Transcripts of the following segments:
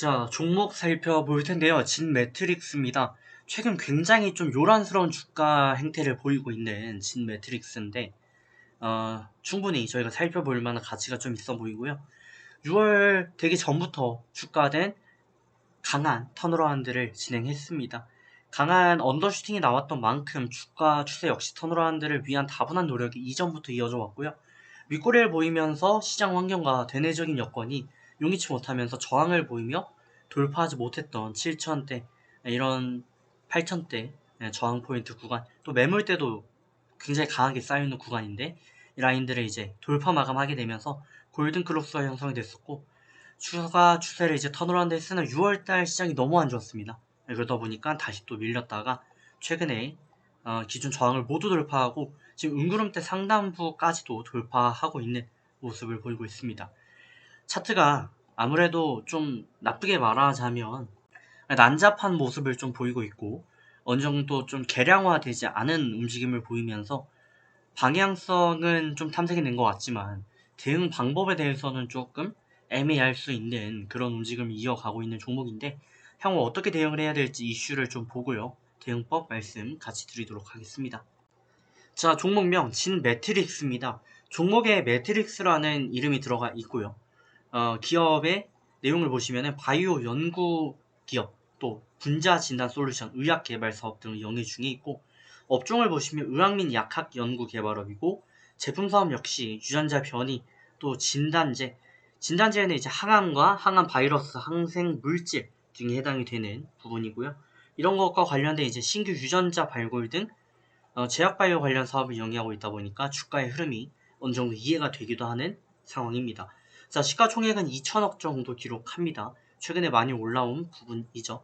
자, 종목 살펴볼 텐데요. 진 매트릭스입니다. 최근 굉장히 좀 요란스러운 주가 행태를 보이고 있는 진 매트릭스인데, 어, 충분히 저희가 살펴볼 만한 가치가 좀 있어 보이고요. 6월 되기 전부터 주가는 강한 턴어라운드를 진행했습니다. 강한 언더슈팅이 나왔던 만큼 주가 추세 역시 턴어라운드를 위한 다분한 노력이 이전부터 이어져 왔고요. 윗꼬리를 보이면서 시장 환경과 대내적인 여건이 용이치 못하면서 저항을 보이며 돌파하지 못했던 7천대 이런 8천대 저항 포인트 구간 또 매물대도 굉장히 강하게 쌓여있는 구간인데 이 라인들을 이제 돌파 마감하게 되면서 골든 크로스가 형성이 됐었고 추가 추세를 이제 턴어라운드 했으나 6월달 시장이 너무 안 좋았습니다. 그러다 보니까 다시 또 밀렸다가 최근에 어, 기준 저항을 모두 돌파하고 지금 은구름대 상단부까지도 돌파하고 있는 모습을 보이고 있습니다. 차트가 아무래도 좀 나쁘게 말하자면 난잡한 모습을 좀 보이고 있고 어느 정도 좀 개량화되지 않은 움직임을 보이면서 방향성은 좀 탐색이 된 것 같지만 대응 방법에 대해서는 조금 애매할 수 있는 그런 움직임을 이어가고 있는 종목인데 향후 어떻게 대응을 해야 될지 이슈를 좀 보고요. 대응법 말씀 같이 드리도록 하겠습니다. 자, 종목명 진 매트릭스입니다. 종목에 매트릭스라는 이름이 들어가 있고요. 어, 기업의 내용을 보시면 바이오 연구 기업 또 분자 진단 솔루션 의학 개발 사업 등을 영위 중에 있고 업종을 보시면 의학 및 약학 연구 개발업이고 제품 사업 역시 유전자 변이 또 진단제 진단제에는 이제 항암과 항암 바이러스 항생 물질 등이 해당이 되는 부분이고요. 이런 것과 관련된 이제 신규 유전자 발굴 등 어, 제약 바이오 관련 사업을 영위하고 있다 보니까 주가의 흐름이 어느 정도 이해가 되기도 하는 상황입니다. 자, 시가총액은 2천억 정도 기록합니다. 최근에 많이 올라온 부분이죠.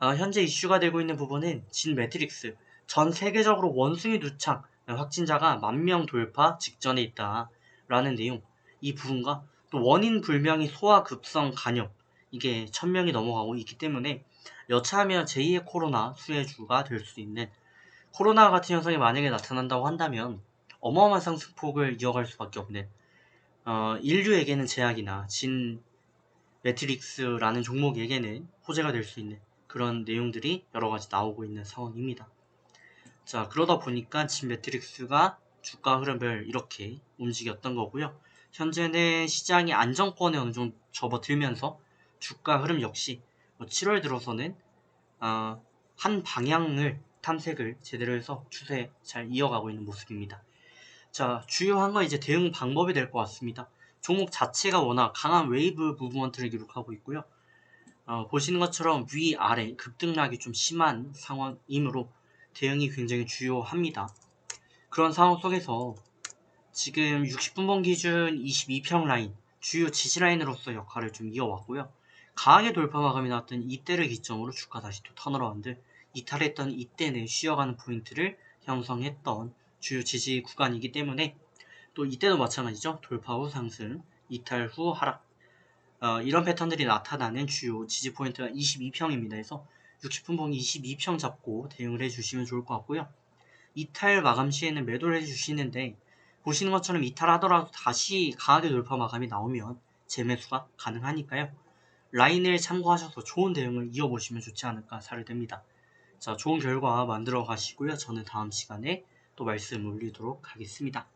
어, 현재 이슈가 되고 있는 부분은 진 매트릭스 전 세계적으로 원숭이 두창 확진자가 만 명 돌파 직전에 있다 라는 내용 이 부분과 또 원인 불명의 소아 급성 간염 이게 천명이 넘어가고 있기 때문에 여차하면 제2의 코로나 수혜주가 될 수 있는 코로나 같은 현상이 만약에 나타난다고 한다면 어마어마한 상승폭을 이어갈 수밖에 없는 어, 인류에게는 제약이나 진 매트릭스라는 종목에게는 호재가 될 수 있는 그런 내용들이 여러 가지 나오고 있는 상황입니다. 자, 그러다 보니까 진 매트릭스가 주가 흐름을 이렇게 움직였던 거고요. 현재는 시장이 안정권에 어느 정도 접어들면서 주가 흐름 역시 7월 들어서는 어, 한 방향을 탐색을 제대로 해서 추세 잘 이어가고 있는 모습입니다. 자, 주요한 건 이제 대응 방법이 될 것 같습니다. 종목 자체가 워낙 강한 웨이브 무브먼트를 기록하고 있고요. 어, 보시는 것처럼 위아래 급등락이 좀 심한 상황이므로 대응이 굉장히 주요합니다. 그런 상황 속에서 지금 60분봉 기준 22평 라인 주요 지지 라인으로서 역할을 좀 이어왔고요. 강하게 돌파 마감이 나왔던 이때를 기점으로 주가 다시 또 턴어라운드 이탈했던 이때는 쉬어가는 포인트를 형성했던 주요 지지 구간이기 때문에 또 이때도 마찬가지죠. 돌파 후 상승, 이탈 후 하락 어, 이런 패턴들이 나타나는 주요 지지 포인트가 22평입니다. 그래서 60분봉 22평 잡고 대응을 해주시면 좋을 것 같고요. 이탈 마감 시에는 매도를 해주시는데 보시는 것처럼 이탈하더라도 다시 강하게 돌파 마감이 나오면 재매수가 가능하니까요. 라인을 참고하셔서 좋은 대응을 이어보시면 좋지 않을까 사례됩니다. 자, 좋은 결과 만들어 가시고요. 저는 다음 시간에 또 말씀 올리도록 하겠습니다.